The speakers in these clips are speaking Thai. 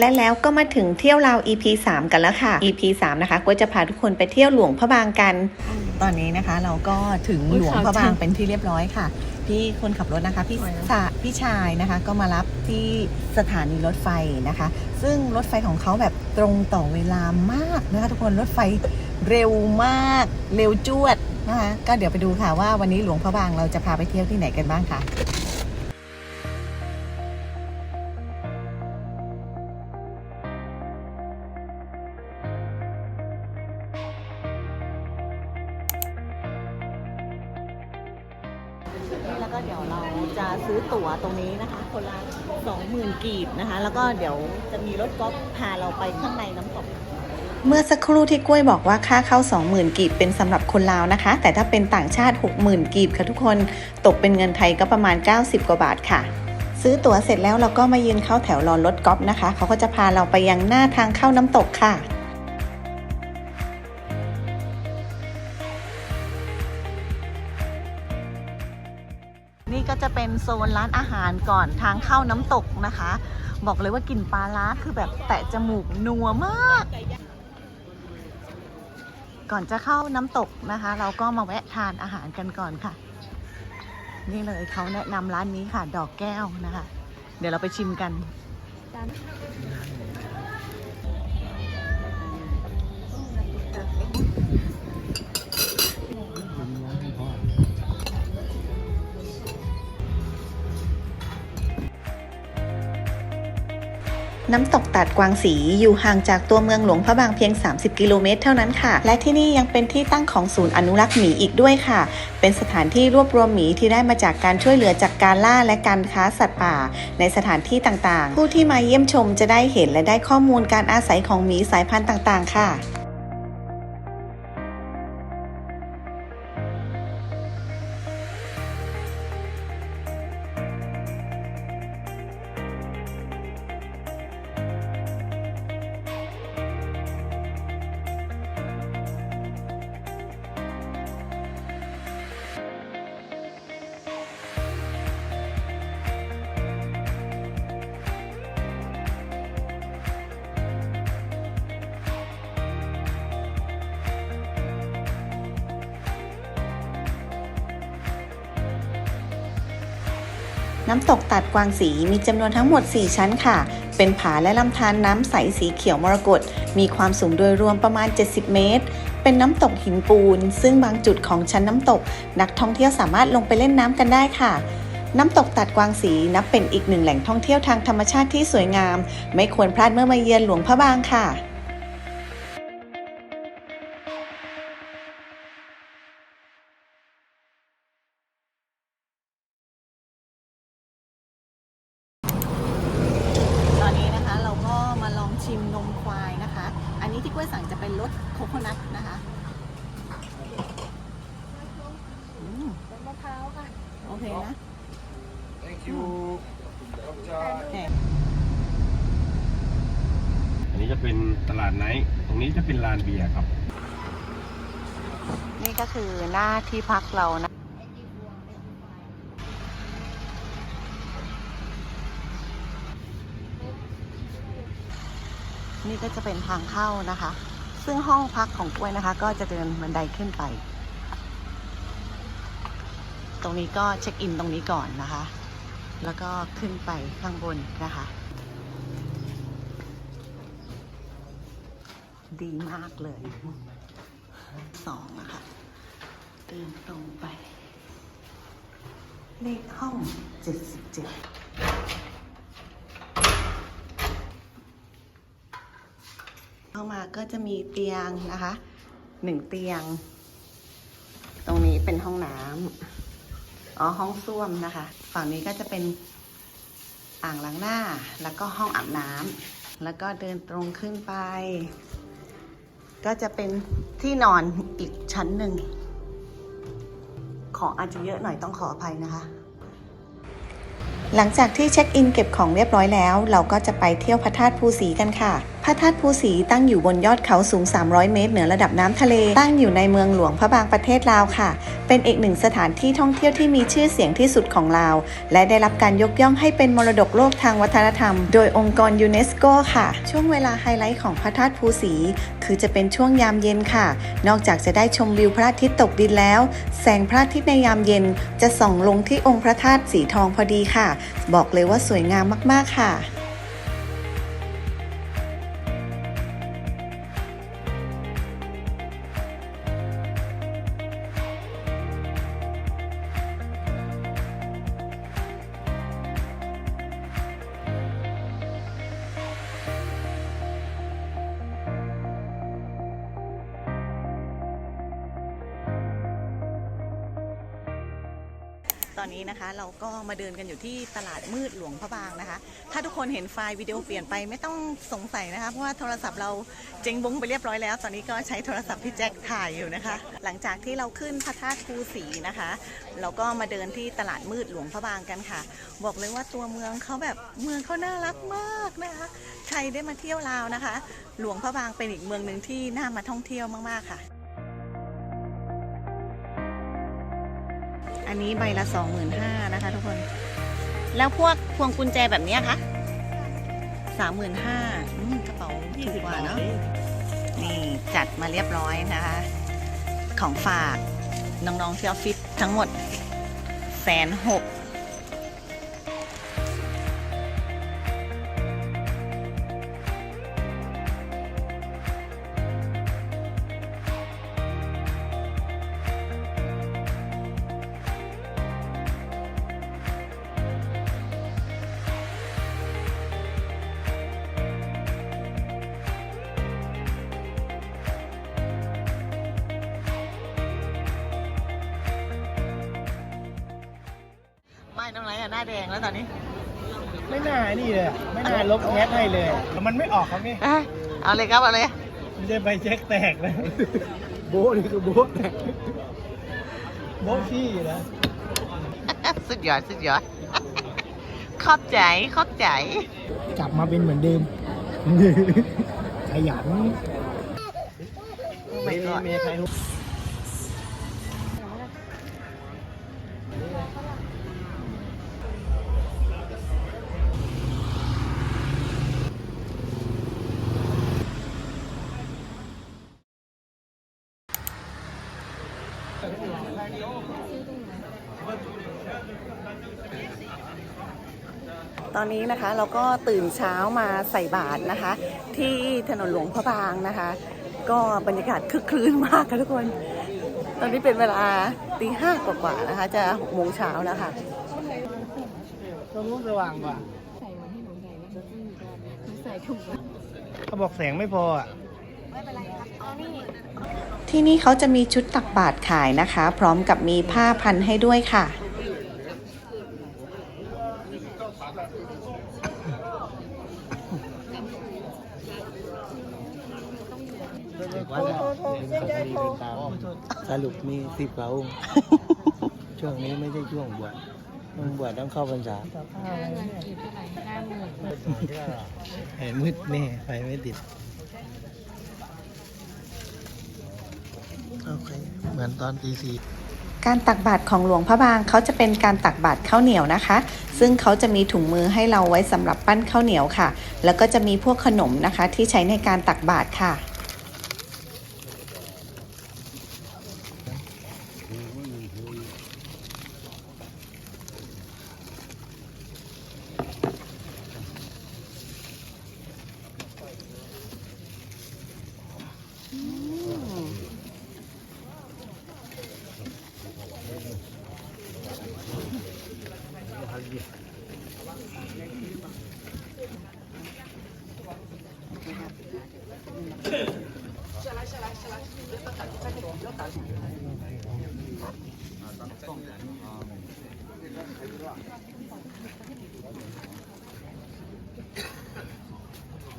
และแล้วก็มาถึงเที่ยวลาว EP 3 กันแล้วค่ะ EP 3 นะคะก็จะพาทุกคนไปเที่ยวหลวงพระบางกัน ตอนนี้นะคะ เราก็ถึงหลวงพระบางเป็นที่เรียบร้อยค่ะ พี่คนขับรถนะคะพี่สาพี่ชายนะคะ ก็มารับที่สถานีรถไฟนะคะ ซึ่งรถไฟของเขาแบบตรงต่อเวลามากนะคะ ทุกคนรถไฟเร็วมาก เร็วจวดนะคะ ก็เดี๋ยวไปดูค่ะว่าวันนี้หลวงพระบางเราจะพาไปเที่ยวที่ไหนกันบ้างค่ะ ตรงนี้นะคะ คนละ20,000กีบนะคะ แล้วก็เดี๋ยวจะมีรถก๊อฟพาเราไปข้างในน้ำตก เมื่อสักครู่ที่กล้วยบอกว่าค่าเข้า 20,000 กีบเป็นสำหรับคนลาวนะคะ แต่ถ้าเป็นต่างชาติ 60,000 กีบค่ะทุกคนตกเป็นเงินไทยก็ประมาณ 90 กว่าบาทค่ะซื้อตั๋วเสร็จแล้วเราก็มายืนเข้าแถวรอรถก๊อฟนะคะ เขาก็จะพาเราไปยังหน้าทางเข้าน้ำตกค่ะ โซนร้านอาหารก่อนทางเข้าน้ำตกนะคะ บอกเลยว่ากลิ่นปลาร้าคือแบบแตะจมูกนัวมาก ก่อนจะเข้าน้ำตกนะคะ เราก็มาแวะทานอาหารกันก่อนค่ะ นี่เลยเขาแนะนำร้านนี้ค่ะ ดอกแก้วนะคะ เดี๋ยวเราไปชิมกัน น้ำตกตัดกวางสีอยู่ห่างจากตัวเมืองหลวงพระบางเพียง 30 กิโลเมตรเท่านั้นค่ะ และที่นี่ยังเป็นที่ตั้งของศูนย์อนุรักษ์หมีอีกด้วยค่ะ เป็นสถานที่รวบรวมหมีที่ได้มาจากการช่วยเหลือจากการล่าและการค้าสัตว์ป่า ในสถานที่ต่างๆ ผู้ที่มาเยี่ยมชมจะได้เห็นและได้ข้อมูลการอาศัยของหมีสายพันธุ์ต่างๆ ค่ะ น้ำตกตัดกวางสีมีจำนวนทั้งหมด 4 ชั้นค่ะ เป็นผาและลำธารน้ำใสสีเขียวมรกตมีความสูงโดยรวมประมาณ 70 เมตร เป็นน้ำตกหินปูน ซึ่งบางจุดของชั้นน้ำตก นักท่องเที่ยวสามารถลงไปเล่นน้ำกันได้ค่ะ น้ำตกตัดกวางสีนับเป็นอีกหนึ่งแหล่งท่องเที่ยวทางธรรมชาติที่สวยงาม ไม่ควรพลาดเมื่อมาเยือนหลวงพระบางค่ะ สั่งจะเป็นรสโคโคนัทนะคะอืมมะพร้าวค่ะโอเคนะ Thank you. แหมอันนี้จะเป็นตลาดไนท์ตรงนี้จะเป็นลานเบียร์ครับ นี่ก็คือหน้าที่พักเรานะ นี่ก็จะเป็นทางเข้านะคะ ซึ่งห้องพักของกล้วยนะคะ ก็จะเดินบันไดขึ้นไป ตรงนี้ก็เช็คอินตรงนี้ก่อนนะคะ แล้วก็ขึ้นไปข้างบนนะคะ ดีมากเลยสองนะคะเดินตรงไป เลขห้อง 77 เข้ามาก็จะมีเตียงนะคะหนึ่งเตียง ตรงนี้เป็นห้องน้ำอ๋อห้องส้วมนะคะ ฝั่งนี้ก็จะเป็นอ่างล้างหน้าแล้วก็ห้องอาบน้ำแล้วก็เดินตรงขึ้นไป ก็จะเป็นที่นอนอีกชั้นหนึ่ง ของอาจจะเยอะหน่อยต้องขออภัยนะคะหลังจากที่เช็คอินเก็บของเรียบร้อยแล้ว เราก็จะไปเที่ยวพระธาตุภูสีกันค่ะพระธาตุภูสีตั้งอยู่บนยอดเขาสูง 300 เมตรเหนือระดับน้ำทะเล ตั้งอยู่ในเมืองหลวงพระบางประเทศลาวค่ะ เป็นอีกหนึ่งสถานที่ท่องเที่ยวที่มีชื่อเสียงที่สุดของลาว และได้รับการยกย่องให้เป็นมรดกโลกทางวัฒนธรรม โดยองค์กรยูเนสโกค่ะ ช่วงเวลาไฮไลท์ของพระธาตุภูสี คือจะเป็นช่วงยามเย็นค่ะ นอกจากจะได้ชมวิวพระอาทิตย์ตกดินแล้ว แสงพระอาทิตย์ในยามเย็น จะส่องลงที่องค์พระธาตุสีทองพอดีค่ะ บอกเลยว่าสวยงามมากๆค่ะ ตอนนี้นะคะเราก็มาเดินกันอยู่ที่ตลาดมืดหลวงพระบางนะคะ ถ้าทุกคนเห็นไฟล์วิดีโอเปลี่ยนไปไม่ต้องสงสัยนะคะ เพราะว่าโทรศัพท์เราเจ๊งบุ้งไปเรียบร้อยแล้ว ตอนนี้ก็ใช้โทรศัพท์พี่แจ็คถ่ายอยู่นะคะ หลังจากที่เราขึ้นพระธาตุภูสีนะคะ เราก็มาเดินที่ตลาดมืดหลวงพระบางกันค่ะ บอกเลยว่าตัวเมืองเขาแบบเมืองเขาน่ารักมากนะคะใครได้มาเที่ยวลาวนะคะ หลวงพระบางเป็นอีกเมืองหนึ่งที่น่ามาท่องเที่ยวมากๆค่ะ อันนี้ใบละ 25,000นะคะ ทุกคน แล้วพวกพวงกุญแจแบบเนี้ยคะ35,000อืมกระเป๋าถูกกว่าเนาะนี่จัดมาเรียบร้อยนะคะ ของฝากน้องๆที่ออฟฟิศทั้งหมดแสนหก ไม่ตรงไหนอะหน้าแดงแล้วตอนนี้ไม่น่านี่เลยอะไม่น่าลบแคปให้เลยแต่มันไม่ออกครับนี่เอ้ยเอาเลยครับเอาเลยไม่ใช่ใบเช็คแตกเลยโบ๊ะนี่คือโบ๊ะแตกโบ๊ะขี้นะสุดยอดสุดยอดขอบใจขอบใจ กลับมาเป็นเหมือนเดิม ขยัน ไม่มีเมียใคร ตอนนี้นะคะเราก็ตื่นเช้ามาใส่บาตรนะคะ ที่ถนนหลวงพระบางนะคะ ก็บรรยากาศคึกครื้นมากค่ะทุกคน ตอนนี้เป็นเวลาตีห้ากว่าๆนะคะ จะหกโมงเช้าแล้วค่ะตรงนู้นสว่างกว่าใส่มาให้หนูใส่แล้วก็มีการหนูใส่ถุงไว้เขาบอกแสงไม่พออะ ที่นี่เขาจะมีชุดตักบาตรขายนะคะ พร้อมกับมีผ้าพันให้ด้วยค่ะ สรุปมีสิบกว่าองค์ช่วงนี้ไม่ใช่ช่วงบวชช่วงบวชต้องเข้าพรรษาค่าเงินกีบเท่าไหร่ห้าหมื่นเห็นมืดแน่ไฟไม่ติด โอเค เหมือนตอนตีสี่การตักบาตรของหลวงพระบางเขาจะเป็นการตักบาตรข้าวเหนียวนะคะ ซึ่งเขาจะมีถุงมือให้เราไว้สำหรับปั้นข้าวเหนียวค่ะ แล้วก็จะมีพวกขนมนะคะที่ใช้ในการตักบาตรค่ะ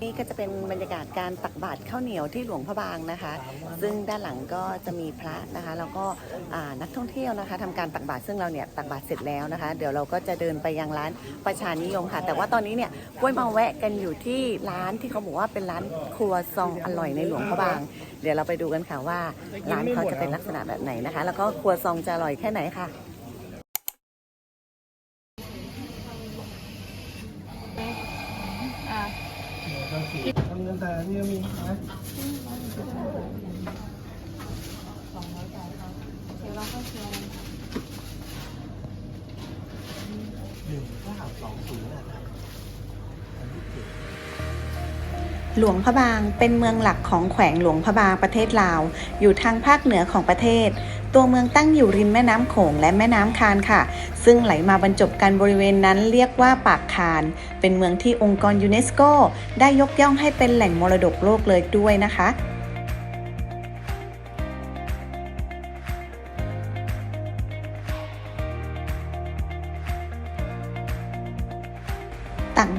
นี่ก็จะเป็นบรรยากาศการตักบาตรข้าวเหนียวที่หลวงพระบางนะคะ ซึ่งด้านหลังก็จะมีพระนะคะ แล้วก็นักท่องเที่ยวนะคะทำการตักบาตรซึ่งเราเนี่ยตักบาตรเสร็จแล้วนะคะ เดี๋ยวเราก็จะเดินไปยังร้านประชานิยมค่ะ แต่ว่าตอนนี้เนี่ยกล้วยมาแวะกันอยู่ที่ร้านที่เขาบอกว่าเป็นร้านครัวซองอร่อยในหลวงพระบาง เดี๋ยวเราไปดูกันค่ะว่าร้านเขาจะเป็นลักษณะแบบไหนนะคะ แล้วก็ครัวซองจะอร่อยแค่ไหนค่ะ ทำเงินแต่นี่มีนะเดี๋ยวเราก็เชียร์หนึ่งเก้าสองศูนย์นะครับหลวงพระบางเป็นเมืองหลักของแขวงหลวงพระบางประเทศลาว อยู่ทางภาคเหนือของประเทศ ตัวเมืองตั้งอยู่ริมแม่น้ำโขงและแม่น้ำคานค่ะ ซึ่งไหลมาบรรจบกันบริเวณนั้นเรียกว่าปากคาน เป็นเมืองที่องค์กรยูเนสโก ได้ยกย่องให้เป็นแหล่งมรดกโลกเลยด้วยนะคะ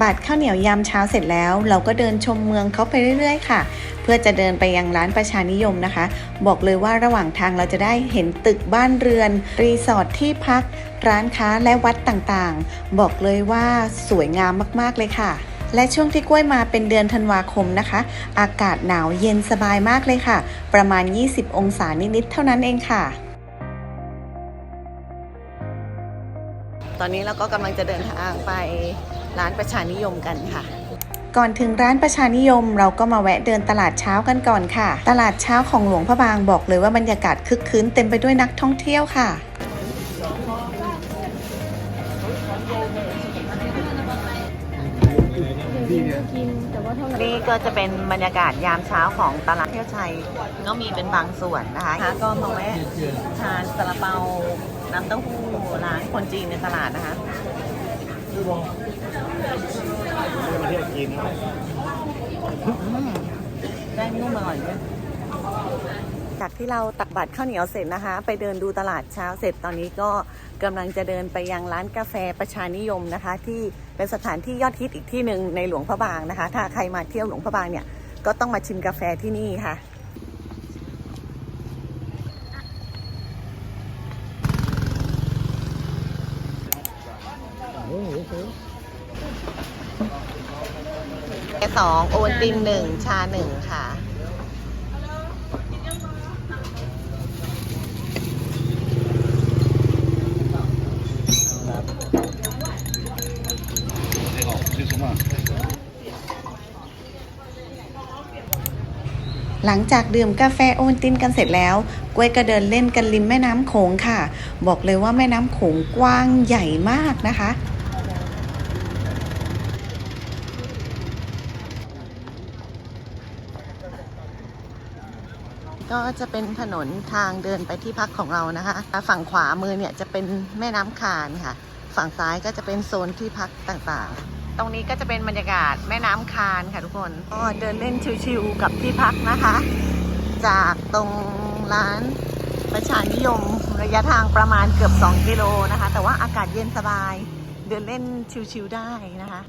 บาตรข้าวเหนียวยามเช้าเสร็จแล้ว เราก็เดินชมเมืองเขาไปเรื่อย ๆ ค่ะ เพื่อจะเดินไปยังร้านประชานิยมนะคะ บอกเลยว่าระหว่างทางเราจะได้เห็นตึกบ้านเรือน รีสอร์ทที่พัก ร้านค้าและวัดต่างๆ บอกเลยว่าสวยงามมากๆเลยค่ะและช่วงที่กล้วยมาเป็นเดือนธันวาคมนะคะ อากาศหนาวเย็นสบายมากเลยค่ะ ประมาณ 20 องศานิดๆเท่านั้นเองค่ะ ตอนนี้เราก็กำลังจะเดินทางไปร้านประชานิยมกันค่ะ ก่อนถึงร้านประชานิยมเราก็มาแวะเดินตลาดเช้ากันก่อนค่ะ ตลาดเช้าของหลวงพระบางบอกเลยว่าบรรยากาศคึกคืนเต็มไปด้วยนักท่องเที่ยวค่ะ นแต่ว่าเท่าไหร่นี่ก็จะเป็นบรรยากาศยามเช้าของตลาดเที่ยวชัยก็มีเป็นบางส่วนนะคะก็มาแวะทานซาลาเปาน้ำเต้าหู้ร้านคนจีนในตลาดนะคะประเทศจีนนะอืมแป้งนุ่มอร่อยด้วย จากที่เราตักบัตรข้าวเหนียวเสร็จนะคะ ไปเดินดูตลาดเช้าเสร็จตอนนี้ก็กำลังจะเดินไปยังร้านกาแฟประชานิยมนะคะ ที่เป็นสถานที่ยอดฮิตอีกที่หนึ่งในหลวงพระบางนะคะ ถ้าใครมาเที่ยวหลวงพระบางเนี่ยก็ต้องมาชิมกาแฟที่นี่ค่ะแค่สองโอวัลตินหนึ่งชาหนึ่งค่ะ หลังจากดื่มกาแฟโอวตินกันเสร็จแล้วกล้วยก็เดินเล่นกันริมแม่น้ำโขงค่ะ บอกเลยว่าแม่น้ำโขงกว้างใหญ่มากนะคะก็จะเป็นถนนทางเดินไปที่พักของเรานะคะ ฝั่งขวามือเนี่ยจะเป็นแม่น้ำคานค่ะ ฝั่งซ้ายก็จะเป็นโซนที่พักต่างๆ ตรงนี้ก็จะเป็นบรรยากาศแม่น้ำคานค่ะทุกคนก็เดินเล่นชิวๆกับที่พักนะคะ จากตรงร้านประชานิยมระยะทางประมาณเกือบ 2 กิโลนะคะ แต่ว่าอากาศเย็นสบาย เดินเล่นชิวๆได้นะคะ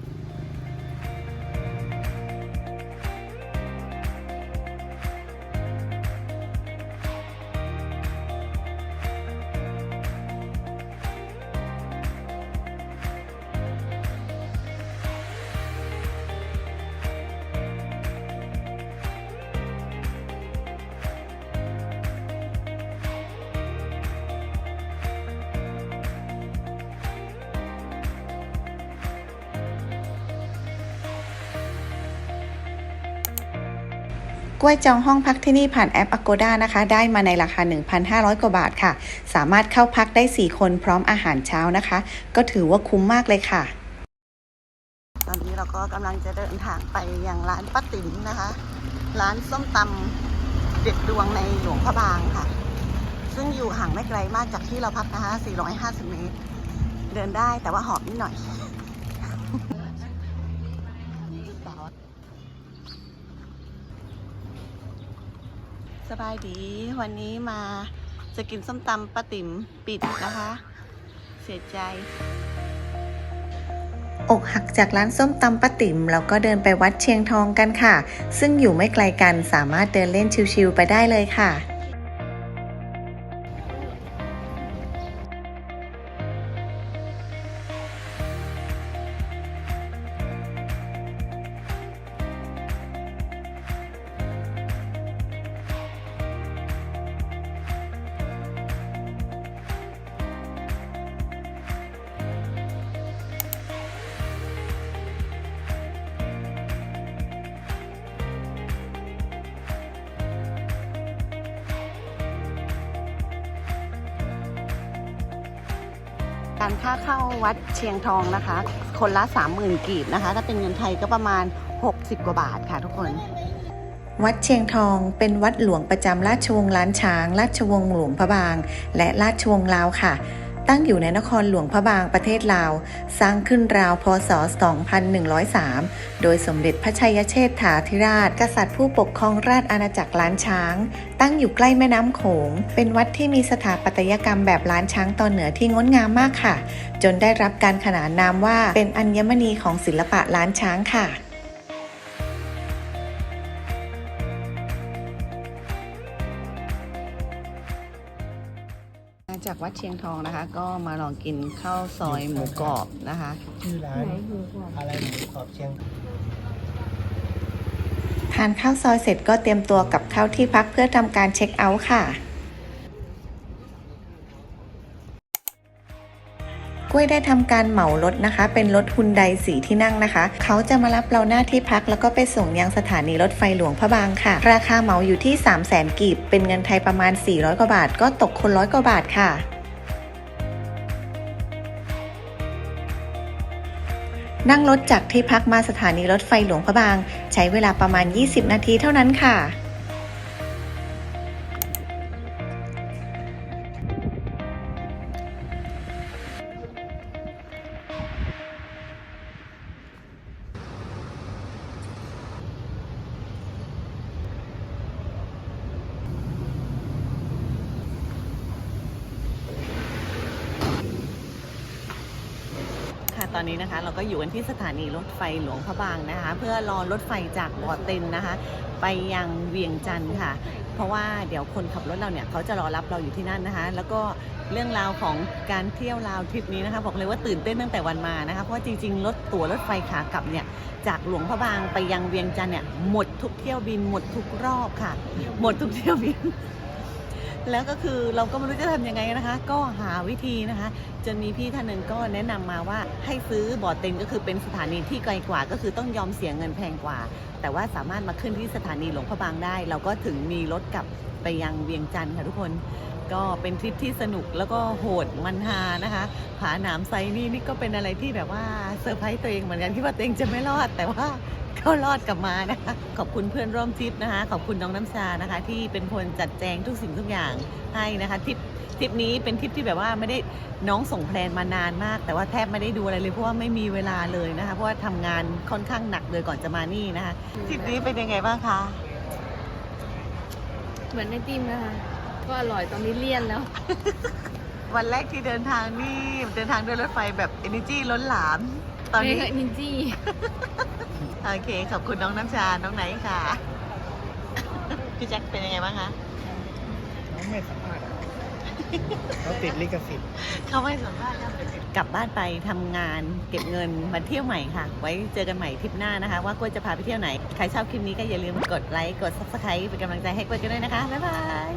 ล้วยจองห้องพักที่นี่ผ่านแอป Agoda นะคะ ได้มาในราคา 1,500 กว่าบาทค่ะ สามารถเข้าพักได้ 4 คนพร้อมอาหารเช้านะคะ ก็ถือว่าคุ้มมากเลยค่ะ ตอนนี้เราก็กำลังจะเดินทางไปยังร้านป้าติ๋มนะคะ ร้านส้มตำเด็ดดวงในหลวงพระบางค่ะ ซึ่งอยู่ห่างไม่ไกลมากจากที่เราพักนะคะ 450 เมตร เดินได้แต่ว่าหอบนิดหน่อย สบายดีวันนี้มาจะกินส้มตำป้าติ๋มปิดนะคะ เสียใจ อกหักจากร้านส้มตำป้าติ๋มแล้วก็เดินไปวัดเชียงทองกันค่ะ ซึ่งอยู่ไม่ไกลกันสามารถเดินเล่นชิวๆไปได้เลยค่ะ การค่าเข้าวัดเชียงทองนะคะ คนละ 30,000กีบนะคะ ถ้าเป็นเงินไทยก็ประมาณ 60 กว่าบาทค่ะทุกคน วัดเชียงทองเป็นวัดหลวงประจำราชวงศ์ล้านช้าง ราชวงศ์หลวงพระบาง และราชวงศ์ลาวค่ะ ตั้งอยู่ในนครหลวงพระบางประเทศลาว สร้างขึ้นราวพศ 2103 โดยสมเด็จพระชัยเชษฐาธิราช กษัตริย์ผู้ปกครองราชอาณาจักรล้านช้าง ตั้งอยู่ใกล้แม่น้ำโขง เป็นวัดที่มีสถาปัตยกรรมแบบล้านช้างตอนเหนือที่งดงามมากค่ะ จนได้รับการขนานนามว่าเป็นอัญมณีของศิลปะล้านช้างค่ะ วัดเชียงทองนะคะ ก็มาลองกินข้าวซอยหมูกรอบนะคะ ชื่อร้านอะไรหมูกรอบเชียงทานข้าวซอยเสร็จก็เตรียมตัวกลับเข้าที่พักเพื่อทำการเช็คเอาท์ค่ะ กล้วยได้ทำการเหมารถนะคะ เป็นรถฮุนไดสีที่นั่งนะคะ เขาจะมารับเราหน้าที่พักแล้วก็ไปส่งยังสถานีรถไฟหลวงพระบางค่ะ ราคาเหมาอยู่ที่ 3 0 0 0 0 0กีบ เป็นเงินไทยประมาณ 400 กว่าบาท ก็ตกคนร้อยกว่าบาทค่ะ นั่งรถจากที่พักมาสถานีรถไฟหลวงพระบาง ใช้เวลาประมาณ 20 นาทีเท่านั้นค่ะ อนนี้นะคะเราก็อยู่กันที่สถานีรถไฟหลวงพระบางนะคะ เพื่อรอรถไฟจากบ่อเต็นนะคะ ไปยังเวียงจันทร์ค่ะ เพราะว่าเดี๋ยวคนขับรถเราเนี่ยเขาจะรอรับเราอยู่ที่นั่นนะคะ แล้วก็เรื่องราวของการเที่ยวราวทริปนี้นะคะ บอกเลยว่าตื่นเต้นตั้งแต่วันมานะคะ เพราะว่าจริงๆรถตั๋วรถไฟขากลับเนี่ยจากหลวงพระบางไปยังเวียงจันทร์เนี่ยหมดทุกเที่ยวบินหมดทุกรอบค่ะ หมดทุกเที่ยวบิน แล้วก็คือเราก็ไม่รู้จะทำยังไงนะคะ ก็หาวิธีนะคะจนมีพี่ท่านหนึ่งก็แนะนำมาว่าให้ซื้อบอร์เต็นก็คือเป็นสถานีที่ไกลกว่า ก็คือต้องยอมเสียเงินแพงกว่า แต่ว่าสามารถมาขึ้นที่สถานีหลวงพระบางได้ เราก็ถึงมีรถกลับไปยังเวียงจันทร์ค่ะทุกคนก็เป็นทริปที่สนุกแล้วก็โหดมันฮานะคะผาหนามไซนี่นี่ก็เป็นอะไรที่แบบว่าเซอร์ไพรส์ตัวเองเหมือนกันที่ว่าตัวเองจะไม่รอดแต่ว่า ก็รอดกลับมานะคะขอบคุณเพื่อนร่วมทริปนะคะ ขอบคุณน้องน้ำชานะคะ ที่เป็นคนจัดแจงทุกสิ่งทุกอย่างให้นะคะทริปทริปนี้เป็นทริปที่แบบว่าไม่ได้น้องส่งแพลนมานานมาก แต่ว่าแทบไม่ได้ดูอะไรเลยเพราะว่าไม่มีเวลาเลยนะคะ เพราะว่าทำงานค่อนข้างหนักเลยก่อนจะมานี่นะคะทริปนี้เป็นยังไงบ้างคะเหมือนในติมนะคะก็อร่อยตอนนี้เลี่ยนแล้ว วันแรกที่เดินทางนี่เดินทางด้วยรถไฟแบบ energy ล้นหลาม ตอนนี้นินจี้ โอเค ขอบคุณน้องน้ำชา น้องไหนท์ค่ะ พี่แจ็คเป็นยังไงบ้างคะเขาไม่สัมภาษณ์อะเขาติดลิขสิทธิ์เขาไม่สัมภาษณ์แล้วกลับบ้านไปทำงานเก็บเงินมาเที่ยวใหม่ค่ะ ไว้เจอกันใหม่ทริปหน้านะคะ ว่ากล้วยจะพาไปเที่ยวไหน ใครชอบคลิปนี้ก็อย่าลืมกดไลค์ กด subscribe เป็นกำลังใจให้กล้วยกันด้วยนะคะ บ๊ายบาย